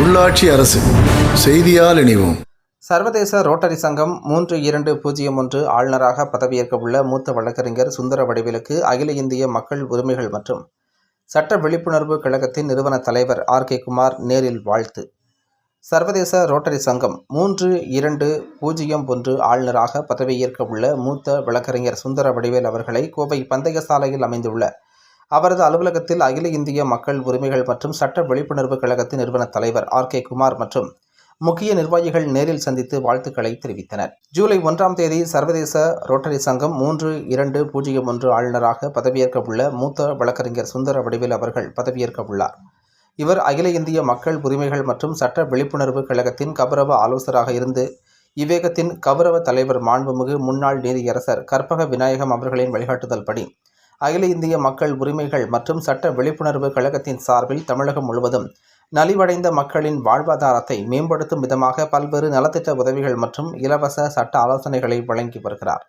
உள்ளாட்சி அரசு. செய்தியால் இணைவோம். சர்வதேச ரோட்டரி சங்கம் மூன்று இரண்டு பூஜ்ஜியம் ஒன்று ஆளுநராக பதவியேற்க உள்ள மூத்த வழக்கறிஞர் சுந்தர வடிவேலுக்கு அகில இந்திய மக்கள் உரிமைகள் மற்றும் சட்ட விழிப்புணர்வு கழகத்தின் நிறுவன தலைவர் ஆர் கே குமார் நேரில் வாழ்த்து. சர்வதேச ரோட்டரி சங்கம் மூன்று இரண்டு பூஜ்ஜியம் ஒன்று ஆளுநராக பதவியேற்க உள்ள மூத்த வழக்கறிஞர் சுந்தர வடிவேல் அவர்களை கோவை பந்தய சாலையில் அமைந்துள்ள அவரது அலுவலகத்தில் அகில இந்திய மக்கள் உரிமைகள் மற்றும் சட்ட விழிப்புணர்வு கழகத்தின் நிறுவன தலைவர் ஆர் கே குமார் மற்றும் முக்கிய நிர்வாகிகள் நேரில் சந்தித்து வாழ்த்துக்களை தெரிவித்தனர். ஜூலை ஒன்றாம் தேதி சர்வதேச ரோட்டரி சங்கம் மூன்று இரண்டு பூஜ்ஜியம் ஒன்று ஆளுநராக பதவியேற்க உள்ள மூத்த வழக்கறிஞர் சுந்தர வடிவேல் அவர்கள் பதவியேற்க உள்ளார் இவர் அகில இந்திய மக்கள் உரிமைகள் மற்றும் சட்ட விழிப்புணர்வு கழகத்தின் கௌரவ ஆலோசராக இருந்து இவ்வேகத்தின் கௌரவ தலைவர் மாண்புமிகு முன்னாள் நீதியரசர் கற்பக விநாயகம் அவர்களின் வழிகாட்டுதல் படி அகில இந்திய மக்கள் உரிமைகள் மற்றும் சட்ட விழிப்புணர்வு கழகத்தின் சார்பில் தமிழகம் முழுவதும் நலிவடைந்த மக்களின் வாழ்வாதாரத்தை மேம்படுத்தும் விதமாக பல்வேறு நலத்திட்ட உதவிகள் மற்றும் இலவச சட்ட ஆலோசனைகளை வழங்கி வருகிறார்.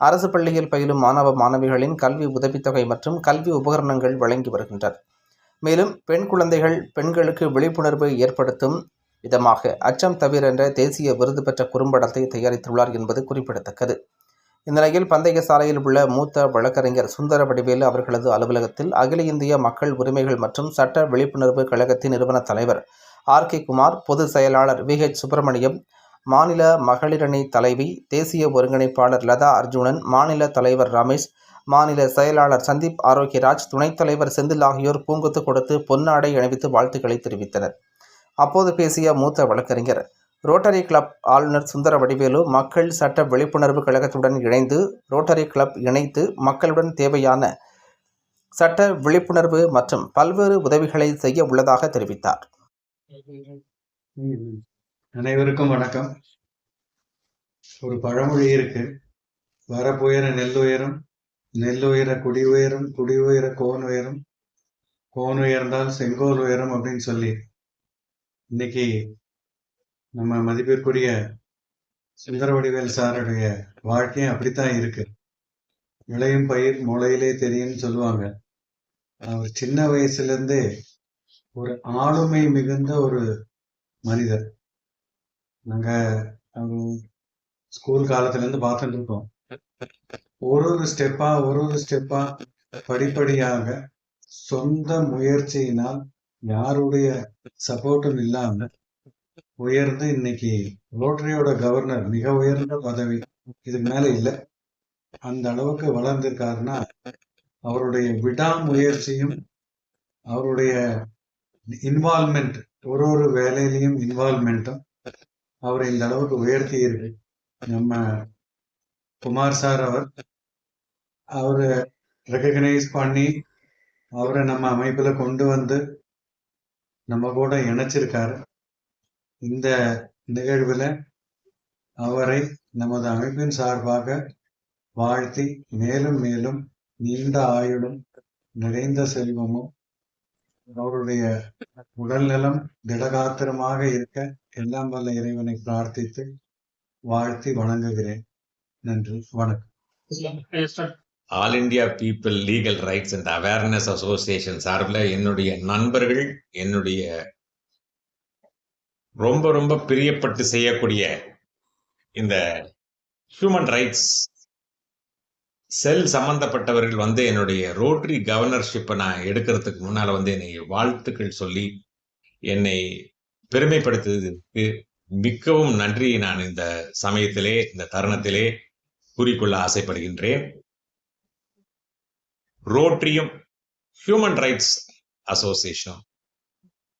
அரசு பள்ளியில் பயிலும் மாணவ மாணவிகளின் கல்வி உதவித்தொகை மற்றும் கல்வி உபகரணங்கள் வழங்கி வருகின்றது மேலும் பெண் குழந்தைகள் பெண்களுக்கு விழிப்புணர்வு ஏற்படுத்தும் விதமாக அச்சம் தவிர என்ற தேசிய விருது பெற்ற குறும்படத்தை தயாரித்துள்ளார் என்பது குறிப்பிடத்தக்கது. இந்நிலையில் பந்தய சாலையில் உள்ள மூத்த வழக்கறிஞர் சுந்தர வடிவேலு அவர்களது அலுவலகத்தில் அகில இந்திய மக்கள் உரிமைகள் மற்றும் சட்ட விழிப்புணர்வு கழகத்தின் நிறுவன தலைவர் ஆர் கே குமார் பொதுச் செயலாளர் வி ஹெச் சுப்பிரமணியம் மாநில மகளிரணி தலைவி தேசிய ஒருங்கிணைப்பாளர் லதா அர்ஜுனன் மாநில தலைவர் ரமேஷ் மாநில செயலாளர் சந்தீப் ஆரோக்கியராஜ் துணைத் தலைவர் செந்தில் ஆகியோர் பூங்கொத்து கொடுத்து பொன்னாடை அணிவித்து வாழ்த்துக்களை தெரிவித்தனர். அப்போது பேசிய மூத்த வழக்கறிஞர் ரோட்டரி கிளப் ஆளுநர் சுந்தர வடிவேலு மக்கள் சட்ட விழிப்புணர்வு கழகத்துடன் இணைந்து ரோட்டரி கிளப் இணைத்து மக்களுடன் தேவையான சட்ட விழிப்புணர்வு மற்றும் பல்வேறு உதவிகளை செய்ய உள்ளதாக தெரிவித்தார். அனைவருக்கும் வணக்கம். ஒரு பழமொழி இருக்கு. வரப்புயர நெல் உயரும் நெல் உயர குடி உயரும் குடி உயர கோன் உயரும் கோன் உயர்ந்தால் செங்கோல் உயரும் அப்படின்னு சொல்லி. இன்னைக்கு நம்ம மதிப்பிற்குரிய சுந்தரவடிவேல் சாருடைய வாழ்க்கையும் அப்படித்தான் இருக்கு. இளையும் பயிர் முளையிலே தெரியும்னு சொல்லுவாங்க. அவர் சின்ன வயசுல இருந்தே ஒரு ஆளுமை மிகுந்த ஒரு மனிதர். நாங்க ஸ்கூல் காலத்துல இருந்து பார்த்துட்டு இருக்கோம். ஒரு ஒரு ஸ்டெப்பா ஒரு ஒரு ஸ்டெப்பா படிப்படியாக சொந்த முயற்சியினால் யாருடைய சப்போர்ட்டும் இல்லாம உயர்ந்து இன்னைக்கு ரோட்டரியோட கவர்னர் மிக உயர்ந்த பதவி இதுக்கு மேல இல்லை. அந்த அளவுக்கு வளர்ந்திருக்காருன்னா அவருடைய விடாமுயற்சியும் அவருடைய இன்வால்மெண்ட் ஒரு ஒரு வேலையிலையும் இன்வால்மெண்ட்டும் அவரை இந்த அளவுக்கு உயர்த்தி இருக்கு. நம்ம குமார் சார் அவர் அவரை ரெக்கக்னைஸ் பண்ணி அவரை நம்ம அமைப்புல கொண்டு வந்து நம்ம கூட இணைச்சிருக்காரு. இந்த நிகழ்வில் அவரை நமது அமைப்பின் சார்பாக வாழ்த்தி மேலும் மேலும் நீண்ட ஆயுளும் நிறைந்த செல்வமும் அவருடைய உடல்நலம் திடகாத்திரமாக இருக்க எல்லாம் வல்ல இறைவனை பிரார்த்தித்து வாழ்த்தி வணங்குகிறேன். நன்றி. வணக்கம். All India people legal rights and awareness association சார்பில் என்னுடைய நண்பர்கள் என்னுடைய ரொம்ப ரொம்ப பிரியப்பட்டு செய்யக்கூடிய இந்த ஹியூமன் ரைட்ஸ் செல் சம்பந்தப்பட்டவர்கள் வந்து என்னுடைய ரோட்டரி கவர்னர்ஷிப்பை நான் எடுக்கிறதுக்கு முன்னால் வந்து என்னை வாழ்த்துக்கள் சொல்லி என்னை பெருமைப்படுத்துவதற்கு மிக்கவும் நன்றி நான் இந்த சமயத்திலே இந்த தருணத்திலே கூறிக்கொள்ள ஆசைப்படுகின்றேன். ரோட்ரியும் ஹியூமன் ரைட்ஸ் அசோசியேஷனும்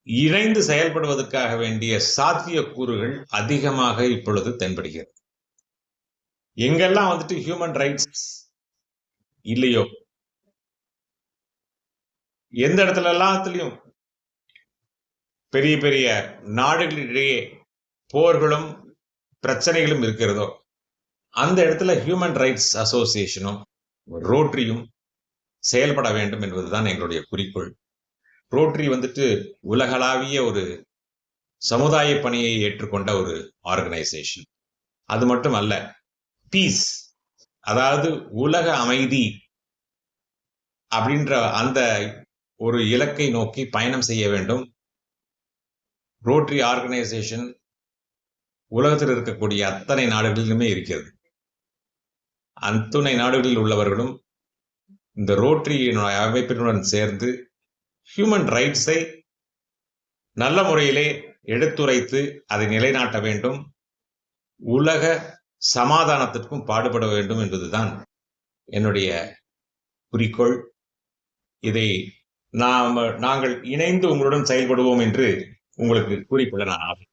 இணைந்து செயல்படுவதற்காக வேண்டிய சாத்திய கூறுகள் அதிகமாக இப்பொழுது தென்படுகிறது. எங்கெல்லாம் வந்துட்டு ஹியூமன் ரைட்ஸ் இல்லையோ எந்த இடத்துல எல்லாத்துலயும் பெரிய பெரிய நாடுகளிடையே போர்களும் பிரச்சனைகளும் இருக்கிறதோ அந்த இடத்துல ஹியூமன் ரைட்ஸ் அசோசியேஷனும் ரோட்டரியும் செயல்பட வேண்டும் என்பதுதான் எங்களுடைய குறிக்கோள். ரோட்ரி வந்துட்டு உலகளாவிய ஒரு சமுதாய பணியை ஏற்றுக்கொண்ட ஒரு ஆர்கனைசேஷன் அது மட்டும் அல்ல பீஸ் அதாவது உலக அமைதி அப்படின்ற அந்த ஒரு இலக்கை நோக்கி பயணம் செய்ய வேண்டும். ரோட்ரி ஆர்கனைசேஷன் உலகத்தில் இருக்கக்கூடிய அத்தனை நாடுகளிலுமே இருக்கிறது. அத்துணை நாடுகளில் உள்ளவர்களும் இந்த ரோட்ரியினுடைய அமைப்பினுடன் சேர்ந்து ஹியூமன் ரைட்ஸை நல்ல முறையிலே எடுத்துரைத்து அதை நிலைநாட்ட வேண்டும். உலக சமாதானத்திற்கும் பாடுபட வேண்டும் என்பதுதான் என்னுடைய குறிக்கோள். இதை நாம் நாங்கள் இணைந்து உங்களுடன் செயல்படுவோம் என்று உங்களுக்கு கூறிக்கொள்ள நான் ஆகும்